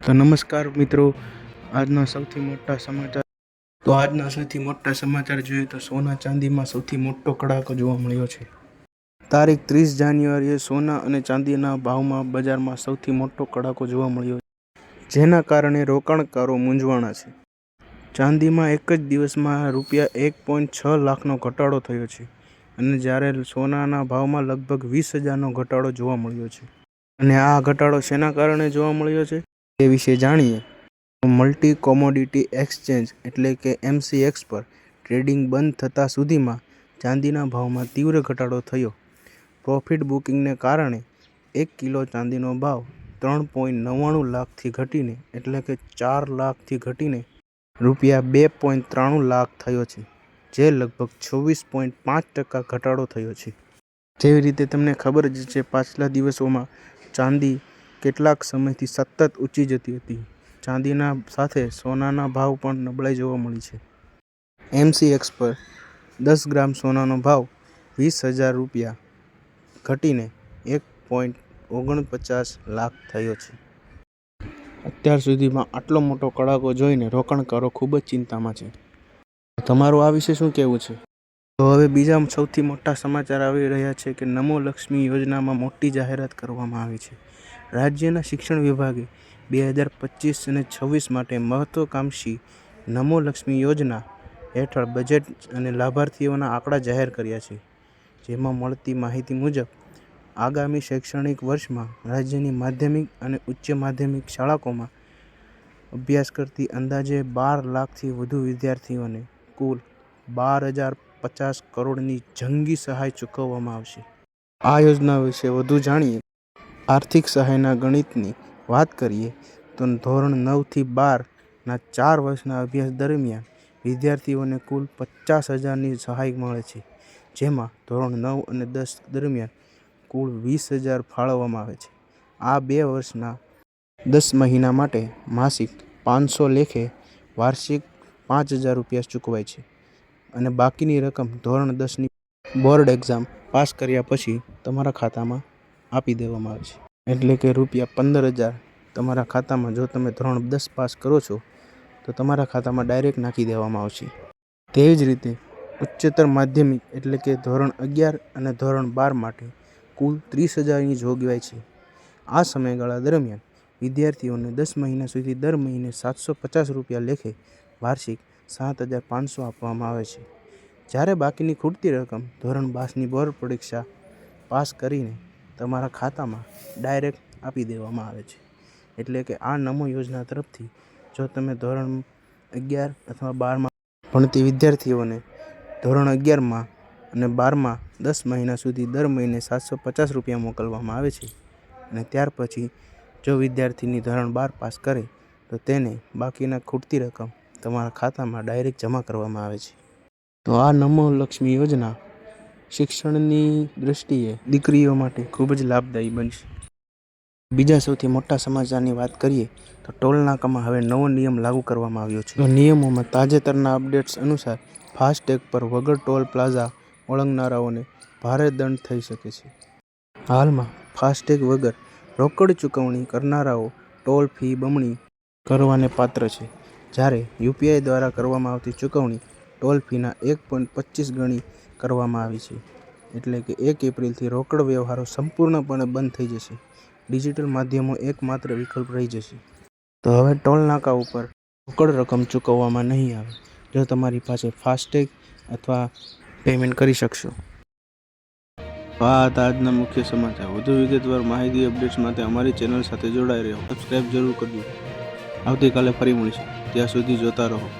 તો નમસ્કાર મિત્રો, આજના સૌથી મોટા સમાચાર તો આજના સૌથી મોટા સમાચાર જોઈએ તો સોના ચાંદીમાં સૌથી મોટો કડાકો જોવા મળ્યો છે. તારીખ ત્રીસ જાન્યુઆરીએ સોના અને ચાંદીના ભાવમાં બજારમાં સૌથી મોટો કડાકો જોવા મળ્યો છે, જેના કારણે રોકાણકારો મૂંઝવાણા છે. ચાંદીમાં એક જ દિવસમાં રૂપિયા એક પોઈન્ટ છ લાખનો ઘટાડો થયો છે. અને જ્યારે સોનાના ભાવમાં લગભગ વીસ હજારનો ઘટાડો જોવા મળ્યો છે. અને આ ઘટાડો શેના કારણે જોવા મળ્યો છે? તે વિશે જાણીએ. મલ્ટી કોમોડિટી એક્સચેન્જ એટલે કે એમસીએક્સ પર ટ્રેડિંગ બંધ થતાં સુધીમાં ચાંદીના ભાવમાં તીવ્ર ઘટાડો થયો. પ્રોફિટ બુકિંગને કારણે એક કિલો ચાંદીનો ભાવ ત્રણ પોઈન્ટ નવ્વાણું લાખથી ઘટીને એટલે કે ચાર લાખથી ઘટીને રૂપિયા બે પોઈન્ટ ત્રાણું લાખ થયો છે. જે લગભગ છવ્વીસ પોઈન્ટ પાંચ ટકા ઘટાડો થયો છે. જેવી રીતે તમને ખબર જ છે, પાછલા દિવસોમાં ચાંદી કેટલાક સમયથી સતત ઊંચી જતી હતી. ચાંદીના સાથે સોનાના ભાવ પણ નબળાઈ જોવા મળી છે. એમસીએક્સ પર દસ ગ્રામ સોનાનો ભાવ વીસ હજાર રૂપિયા ઘટીને એક પોઈન્ટ ઓગણપચાસ લાખ થયો છે. અત્યાર સુધીમાં આટલો મોટો કડાકો જોઈને રોકાણકારો ખૂબ જ ચિંતામાં છે. તમારું આ વિશે શું કહેવું છે? તો હવે બીજા સૌથી મોટા સમાચાર આવી રહ્યા છે કે નમો લક્ષ્મી યોજનામાં મોટી જાહેરાત કરવામાં આવી છે. રાજ્યના શિક્ષણ વિભાગે બે હજાર પચીસ અને છવ્વીસ માટે મહત્ત્વાકાંક્ષી નમો લક્ષ્મી યોજના હેઠળ બજેટ અને લાભાર્થીઓના આંકડા જાહેર કર્યા છે. જેમાં મળતી માહિતી મુજબ, આગામી શૈક્ષણિક વર્ષમાં રાજ્યની માધ્યમિક અને ઉચ્ચ માધ્યમિક શાળાઓમાં અભ્યાસ કરતી અંદાજે બાર લાખથી વધુ વિદ્યાર્થીઓને કુલ બાર હજાર પચાસ કરોડની જંગી સહાય ચૂકવવામાં આવશે. આ યોજના વિશે વધુ જાણીએ. આર્થિક સહાયના ગણિતની વાત કરીએ, તો ધોરણ નવથી બારના ચાર વર્ષના અભ્યાસ દરમિયાન વિદ્યાર્થીઓને કુલ પચાસ હજારની સહાય મળે છે, જેમાં ધોરણ નવ અને દસ દરમિયાન કુલ વીસ હજાર ફાળવવામાં આવે છે. આ બે વર્ષના દસ મહિના માટે માસિક પાંચસો લેખે વાર્ષિક પાંચ હજાર રૂપિયા ચૂકવાય છે. અને બાકીની રકમ ધોરણ દસની બોર્ડ એક્ઝામ પાસ કર્યા પછી તમારા ખાતામાં આપી દેવામાં આવે છે. એટલે કે રૂપિયા પંદર હજાર તમારા ખાતામાં જો તમે ધોરણ દસ પાસ કરો છો, તો તમારા ખાતામાં ડાયરેક્ટ નાખી દેવામાં આવશે. તેવી જ રીતે ઉચ્ચતર માધ્યમિક એટલે કે ધોરણ અગિયાર અને ધોરણ બાર માટે કુલ ત્રીસ હજારની જોગવાઈ છે. આ સમયગાળા દરમિયાન વિદ્યાર્થીઓને દસ મહિના સુધી દર મહિને સાતસો પચાસ રૂપિયા લેખે વાર્ષિક સાત હજાર પાંચસો આપવામાં આવે છે. જ્યારે બાકીની ખૂટતી રકમ ધોરણ બાસની બોર્ડ પરીક્ષા પાસ કરીને તમારા ખાતામાં ડાયરેક્ટ આપી દેવામાં આવે છે. એટલે કે આ નમો યોજના તરફથી જો તમે ધોરણ અગિયાર અથવા બારમાં ભણતી વિદ્યાર્થીઓને ધોરણ અગિયારમાં અને બારમાં દસ મહિના સુધી દર મહિને સાતસો પચાસ રૂપિયા મોકલવામાં આવે છે અને ત્યાર પછી જો વિદ્યાર્થીની ધોરણ બાર પાસ કરે તો તેને બાકીના ખૂટતી રકમ તમારા ખાતામાં ડાયરેક્ટ જમા કરવામાં આવે છે. તો આ નમો લક્ષ્મી યોજના શિક્ષણની દૃષ્ટિએ દીકરીઓ માટે ખૂબ જ લાભદાયી બનશે. બીજા સૌથી મોટા સમાચારની વાત કરીએ તો ટોલ નાકામાં હવે નવો નિયમ લાગુ કરવામાં આવ્યો છે. નિયમોમાં તાજેતરના અપડેટ્સ અનુસાર ફાસ્ટેગ પર વગર ટોલ પ્લાઝા ઓળંગનારાઓને ભારે દંડ થઈ શકે છે. હાલમાં ફાસ્ટેગ વગર રોકડ ચૂકવણી કરનારાઓ ટોલ ફી બમણી કરવાને પાત્ર છે. જ્યારે યુપીઆઈ દ્વારા કરવામાં આવતી ચૂકવણી ટોલ ફીના એક પોઈન્ટ પચીસ ગણી કરવામાં આવી છે. એટલે કે એક એપ્રિલથી રોકડ વ્યવહારો સંપૂર્ણપણે બંધ થઈ જશે. ડિજિટલ માધ્યમો એકમાત્ર વિકલ્પ રહી જશે. તો હવે ટોલ નાકા ઉપર રોકડ રકમ ચૂકવવામાં નહીં આવે. જો તમારી પાસે ફાસ્ટેગ અથવા પેમેન્ટ કરી શકશો. આ હતા આજના મુખ્ય સમાચાર. વધુ વિગતવાર માહિતી અપડેટ્સ માટે અમારી ચેનલ સાથે જોડાઈ રહ્યો સબસ્ક્રાઈબ જરૂર કરજો. આવતીકાલે ફરી મળીશું. ત્યાં સુધી જોતા રહો.